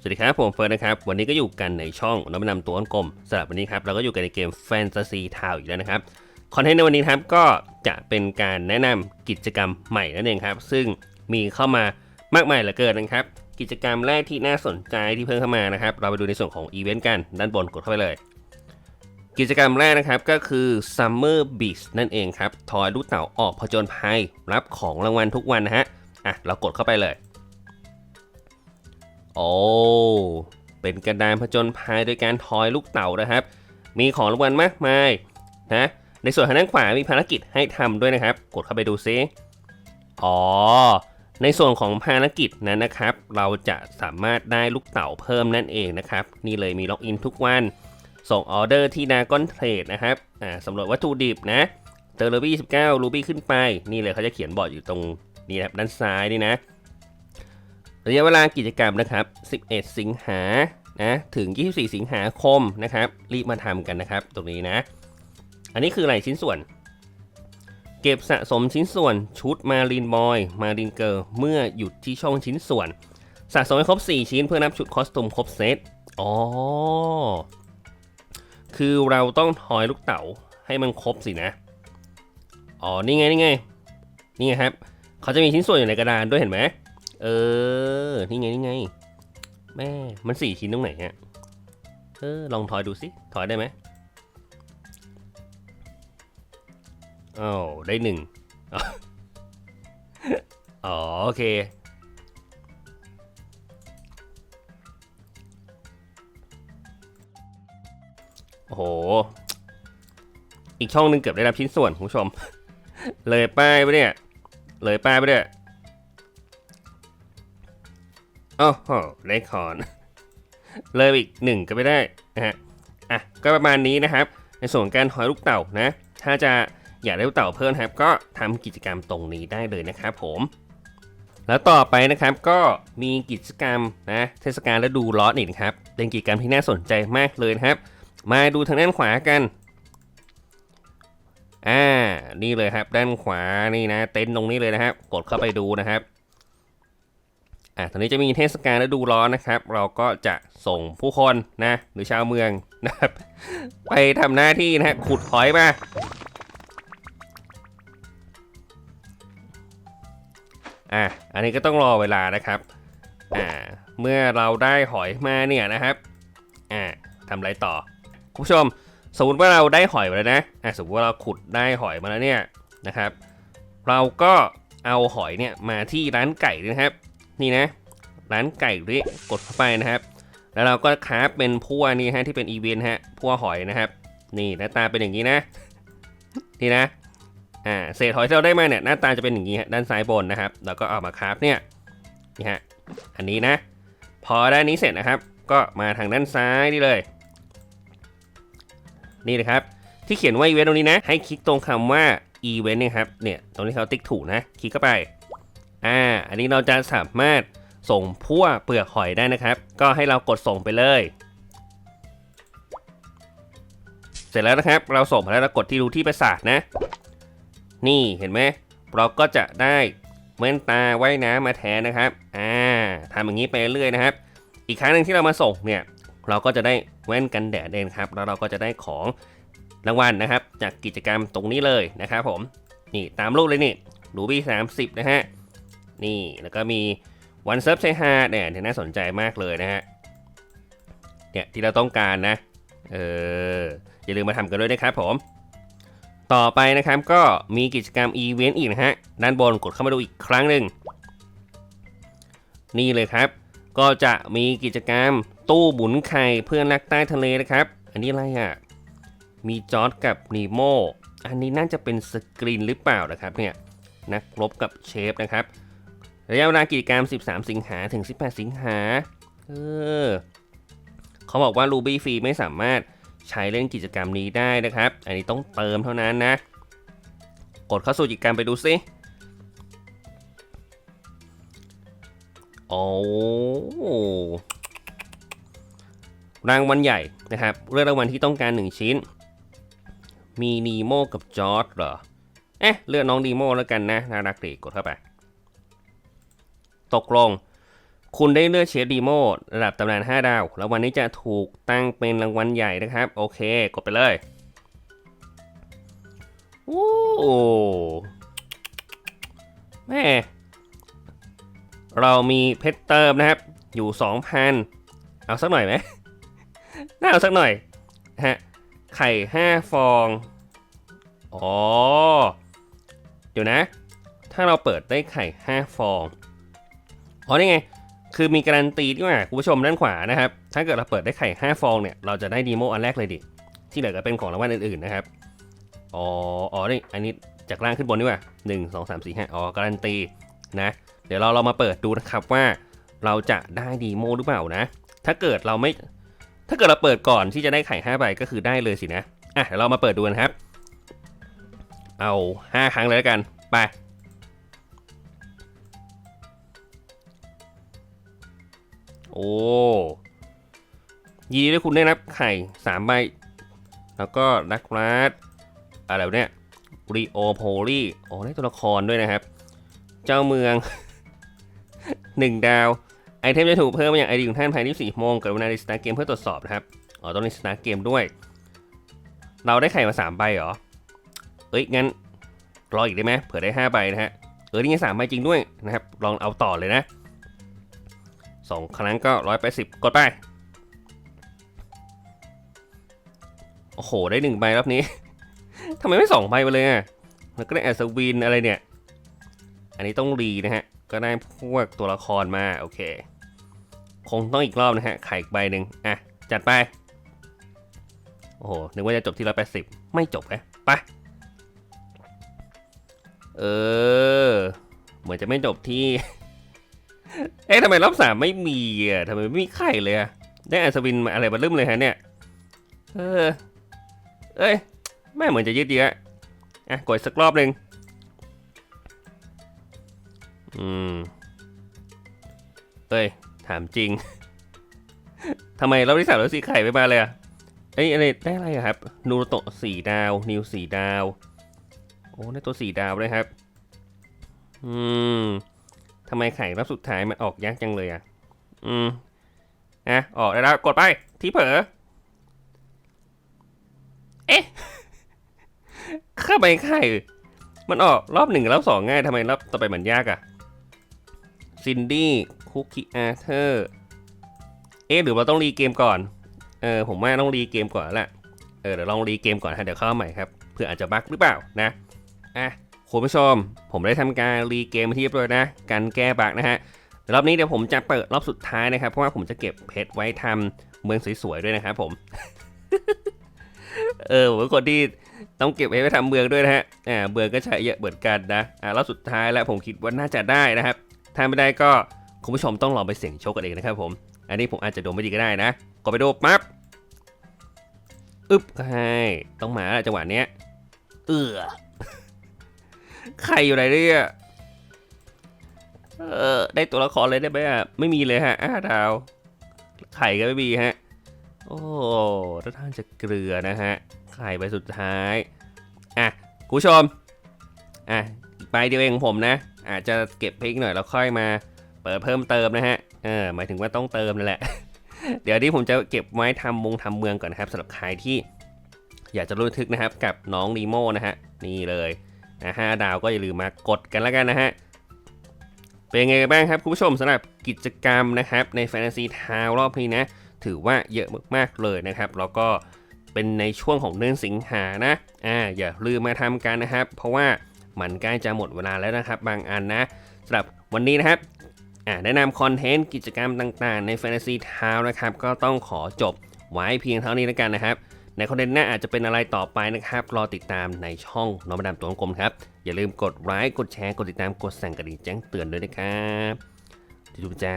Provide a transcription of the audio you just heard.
สวัสดีครับผมเฟิร์นนะครับ วันนี้ก็อยู่กันในช่องน้ำนำตัวอ้นกลมสำหรับวันนี้ครับเราก็อยู่กันในเกมแฟนตาซีทาวอีกแล้วนะครับคอนเทนต์ในวันนี้ครับก็จะเป็นการแนะนำกิจกรรมใหม่นั่นเองครับ ซึ่งมีเข้ามามากมายเหลือเกินนะครับ กิจกรรมแรกที่น่าสนใจที่เพิ่มเข้ามานะครับ เราไปดูในส่วนของอีเวนต์กันด้านบนกดเข้าไปเลย กิจกรรมแรกนะครับก็คือ Summer Beach นั่นเองครับทอยลูกเต่าออกผจญภัยรับของรางวัลทุกวันนะฮะอะเรากดเข้าไปเลย โอ้เป็นกระดานผจญภัยโดยการทอยลูกเต่านะครับ มีของรางวัลมากมายนะในส่วนทางด้านขวามีภารกิจให้ทำด้วยนะครับ กดเข้าไปดูซิอ๋อ ในส่วนของภารกิจนั้นนะครับ เราจะสามารถได้ลูกเต่าเพิ่มนั่นเองนะครับ นี่เลยมีล็อกอินทุกวัน ส่งออเดอร์ที่ดากอนเทรดนะครับอ่าสำรวจวัตถุดิบนะเจอรูบี้19รูบี้ขึ้นไป นี่เลยเขาจะเขียนบอร์ดอยู่ตรงนี้ครับด้านซ้ายนี่นะ ระยะเวลากิจกรรมนะครับ 11 สิงหานะถึง 24 สิงหาคมนะครับ รีบมาทำกันนะครับ ตรงนี้นะ อันนี้คืออะไรชิ้นส่วน เก็บสะสมชิ้นส่วนชุดมารีนบอย มารีนเกิร์เมื่อหยุดที่ช่องชิ้นส่วน สะสมให้ครบ 4 ชิ้นเพื่อนับชุดคอสตูมครบเซตอ๋อ คือเราต้องทอยลูกเต๋าให้มันครบสินะ อ๋อ นี่ไง นี่ไง นี่ไงครับ เขาจะมีชิ้นส่วนอยู่ในกระดานด้วยเห็นไหม เออ นี่ไง นี่ไง แม่ มันสี่ชิ้นตรงไหนฮะ เออ ลองถอยดูสิ ถอยได้ไหมอ้าวได้หนึ่งอ๋อ โอเค โอ้โห อีกช่องหนึ่งเกือบได้รับชิ้นส่วนคุณผู้ชม เลยป้ายไปเนี่ย เลยป้ายไปเนี่ย โอ้โหได้คอน เลยอีกหนึ่งก็ไม่ได้นะฮะอะก็ประมาณนี้นะครับ ในส่วนการหอยลูกเต่านะ ถ้าจะอยากได้ลูกเต่าเพิ่มนครับ ก็ทำกิจกรรมตรงนี้ได้เลยนะครับผมแล้วต่อไปนะครับก็มีกิจกรรมนะเทศกาลฤดูร้อนอีกนะครับ เป็นกิจกรรมที่น่าสนใจมากเลยนะครับ มาดูทางด้านขวากันอ่านี่เลยครับด้านขวานี่นะ เต็นท์ตรงนี้เลยนะครับ กดเข้าไปดูนะครับ อะตอนนี้จะมีเทศกาลฤดูร้อนนะครับ เราก็จะส่งผู้คนนะหรือชาวเมืองนะครับไปทำหน้าที่นะฮะขุดหอยมาอะอันนี้ก็ต้องรอเวลานะครับอ่าเมื่อเราได้หอยมาเนี่ยนะครับอ่าทำไรต่อคุณผู้ชม สมมติว่าเราได้หอยมาแล้วนะอะสมมติว่าเราขุดได้หอยมาแล้วเนี่ยนะครับ เราก็เอาหอยเนี่ยมาที่ร้านไก่นะครับ นี่นะ ร้านไก่ริกดเข้าไปนะครับ แล้วเราก็คราฟเป็นพั่วนี่ฮะที่เป็นอีเวนต์ฮะพั่วหอยนะครับ นี่หน้าตาเป็นอย่างนี้นะนี่นะอ่าเศษหอยที่เราได้มาเนี่ยหน้าตาจะเป็นอย่างนี้ฮะด้านซ้ายบนนะครับ แล้วก็เอามาคราฟเนี่ยนี่ฮะอันนี้นะ พอได้นี้เสร็จนะครับ ก็มาทางด้านซ้ายนี่เลย นี่นะครับ ที่เขียนว่าอีเวนต์ตรงนี้นะ ให้คลิกตรงคำว่าอีเวนต์นี่ยครับเนี่ยตรงที่เขาติ๊กถูกนะ คลิกเข้าไป อ่า อันนี้เราจะสามารถส่งพั่วเปลือกหอยได้นะครับ ก็ให้เรากดส่งไปเลย เสร็จแล้วนะครับ เราส่งไปแล้วเรากดที่รูที่ประสาทนะ นี่เห็นไหมเราก็จะได้แว่นตาว่ายน้ำมาแทนนะครับ อ่าทำอย่างนี้ไปเรื่อยนะครับ อีกครั้งหนึ่งที่เรามาส่งเนี่ย เราก็จะได้แว่นกันแดดเองครับ แล้วเราก็จะได้ของรางวัลนะครับ จากกิจกรรมตรงนี้เลยนะครับผม นี่ตามรูปเลยนี่รูบี้สามสิบนะฮะ นี่แล้วก็มีวันเซิร์ฟใช้ฮาเนี่ยเนี่ยน่าสนใจมากเลยนะฮะเนี่ยที่เราต้องการนะเอออย่าลืมมาทำกันด้วยนะครับผม ต่อไปนะครับก็มีกิจกรรมอีเวนต์อีกนะฮะด้านบนกดเข้ามาดูอีกครั้งหนึ่งนี่เลยครับ ก็จะมีกิจกรรมตู้บุนไข่เพื่อนรักใต้ทะเลนะครับ อันนี้อะไรอะมีจอร์ดกับนีโมอันนี้น่าจะเป็นสกรีนหรือเปล่านะครับเนี่ยนักรบกับเชฟนะครับ ระยะเวลากิจกรรม 13 สิงหาถึง 18 สิงหาเออเขาบอกว่า Ruby Free ไม่สามารถใช้เล่นกิจกรรมนี้ได้นะครับ อันนี้ต้องเติมเท่านั้นนะ กดเข้าสู่กิจกรรมไปดูซิโอ้รางวัลใหญ่นะครับ เลือกรางวัลที่ต้องการ 1 ชิ้น มีนีโมกับจอร์ดเหรอ เอ๊ะ เลือกน้องนีโมแล้วกันนะ น่ารักดีกดเข้าไป ตกลง คุณได้เลือกเชฟดีโมระดับตำนาน 5 ดาวแล้ววันนี้จะถูกตั้งเป็นรางวัลใหญ่นะครับ โอเค กดไปเลยโอ้แม่เรามีเพชรเติมนะครับ อยู่ 2,000 เอาสักหน่อยไหม น่าเอาสักหน่อยฮะไข่ 5 ฟอง อ๋อ เดี๋ยวนะ ถ้าเราเปิดได้ไข่ 5 ฟอง อ๋อนี่ไง คือมีการันตีที่ว่าคุณผู้ชมด้านขวานะครับ ถ้าเกิดเราเปิดได้ไข่5ฟองเนี่ย เราจะได้ดีโมอันแรกเลยดิ ที่เหลือก็เป็นของรางวัลอื่นๆนะครับ อ๋อ อ๋อ นี่ อันนี้จากล่างขึ้นบนดีกว่าหนึ่งสองสามสี่ห้าอ๋อ การันตีนะ เดี๋ยวเราเรามาเปิดดูนะครับว่าเราจะได้ดีโมหรือเปล่านะ ถ้าเกิดเราไม่ ถ้าเกิดเราเปิดก่อนที่จะได้ไข่5ใบก็คือได้เลยสินะ อะ เดี๋ยวเรามาเปิดดูกันครับ เอา 5 ครั้งเลยแล้วกัน ไป โอ้ยีด้วยคุณได้รับไข่3ใบ แล้วก็ดักราดอะไรเนี่ยรีโอโพลีโอ้ได้ตัวละครด้วยนะครับ เจ้าเมือง 1 ดาว ไอเทมจะถูกเพิ่มมาอย่างไอดีของท่านภายใน24โมงเกิดวันในสตาร์เกมเพื่อตรวจสอบนะครับ อ๋อต้องในสตาร์เกมด้วย เราได้ไข่มา 3 ใบเหรอ เอ้ย งั้น รออีกได้ไหมเผื่อได้ 5 ใบนะฮะ เออนี่ไงสามใบจริงด้วยนะครับ ลองเอาต่อเลยนะ สองครั้งก็ร้อยแปดสิบกดไป โอ้โห ได้หนึ่งใบรอบนี้ ทำไมไม่สองใบไปเลยอะ แล้วก็ได้แอสวินอะไรเนี่ย อันนี้ต้องรีนะฮะ ก็ได้พวกตัวละครมา โอเค คงต้องอีกรอบนะฮะ ไข่อีกใบหนึ่งอะ จัดไป โอ้โห นึกว่าจะจบที่ร้อยแปดสิบไม่จบนะไป เออ เหมือนจะไม่จบที่ เอ๊ะทำไมรอบสามไม่มีอะทำไมไม่มีไข่เลยอะได้อัศวินมาอะไรมาลืมเลยฮะเนี่ย เออ เอ้ยแม่เหมือนจะยืดเยอะอะกดสักรอบหนึ่งอืมเอ้ย ถามจริง ทำไมรอบที่สามแล้วสีไข่ไม่มาเลยอะเอ้ยอะไรได้อะไรครับ นูโตะสี่ดาว นิวสี่ดาว โอ้ได้ตัวสี่ดาวเลยครับ อืม ทำไมไข่รอบสุดท้ายมันออกยากจังเลยอะ อืมอะออกได้แล้วกดไป ที่เผลอ เอ๊ะข้าไปไข่ มันออกรอบหนึ่งรอบสองง่ายทำไมรอบต่อไปมันยากอะ ซินดี้ คุกกี้อาร์เธอร์ เอ๊ะหรือเราต้องรีเกมก่อน เออ ผมว่าต้องรีเกมก่อนแล้วแหละ เออ เดี๋ยวลองรีเกมก่อนฮะ เดี๋ยวเข้ามาใหม่ครับ เพื่ออาจจะบั๊กหรือเปล่านะ อะ คุณผู้ชม ผมได้ทำการรีเกมที่เรียบร้อยนะ การแก้บักนะฮะรอบนี้เดี๋ยวผมจะเปิดรอบสุดท้ายนะครับ เพราะว่าผมจะเก็บเพชรไว้ทำเมืองสวยๆด้วยนะครับผม เออผมคนที่ต้องเก็บเพชรไว้ทำเมืองด้วยนะฮะ อ่า เมืองก็ใช้เยอะเหมือนกันนะ อ่ารอบสุดท้ายแล้วผมคิดว่าน่าจะได้นะครับ ถ้าไม่ได้ก็คุณผู้ชมต้องลองไปเสี่ยงโชคกันเองนะครับผม อันนี้ผมอาจจะโดนไม่ดีก็ได้นะกดไปโดูปั๊บอึ๊บให้ต้องมาแล้วจังหวะเนี้ย เออ ใครอยู่ไหนเนี่ยเออได้ตัวละครเลยได้ไหมอะไม่มีเลยฮะอ้าดาว ไข่ก็ไม่มีฮะ โอ้ท่าทางจะเกลือนะฮะ ไข่ใบสุดท้าย อะคุณผู้ชม อะอีกใบเดียวเองของผมนะ อาจจะเก็บพริกหน่อยแล้วค่อยมา เปิดเพิ่มเติมนะฮะ เออหมายถึงว่าต้องเติมนั่นแหละ เดี๋ยวนี้ผมจะเก็บไว้ทำมงทำเมืองก่อนนะครับสำหรับใครที่ อยากจะรู้ทึกนะครับกับน้องนีโมนะฮะ นี่เลย นะห้าดาวก็อย่าลืมมากดกันแล้วกันนะฮะ เป็นไงกันบ้างครับคุณผู้ชมสำหรับกิจกรรมนะครับใน Fantasy t o w n รอบนี้นะ ถือว่าเยอะมากๆเลยนะครับ แล้วก็เป็นในช่วงของเดือนสิงหานะอ่าอย่าลืมมาทำกันนะครับ เพราะว่ามันใกล้จะหมดเวลาแล้วนะครับบางอันนะสำหรับวันนี้นะครับอ่าแนะนำคอนเทนต์กิจกรรมต่างๆ ใน Fantasy t o w n นะครับ ก็ต้องขอจบไว้เพียงเท่านี้แล้วกันนะครับ ในคอนเทนต์หน้าอาจจะเป็นอะไรต่อไปนะครับ รอติดตามในช่องน้องมาดามตัวกลมครับ อย่าลืมกดไลค์กดแชร์กดติดตามกดสั่งกระดิ่งแจ้งเตือนด้วยนะครับจุ๊บจ้า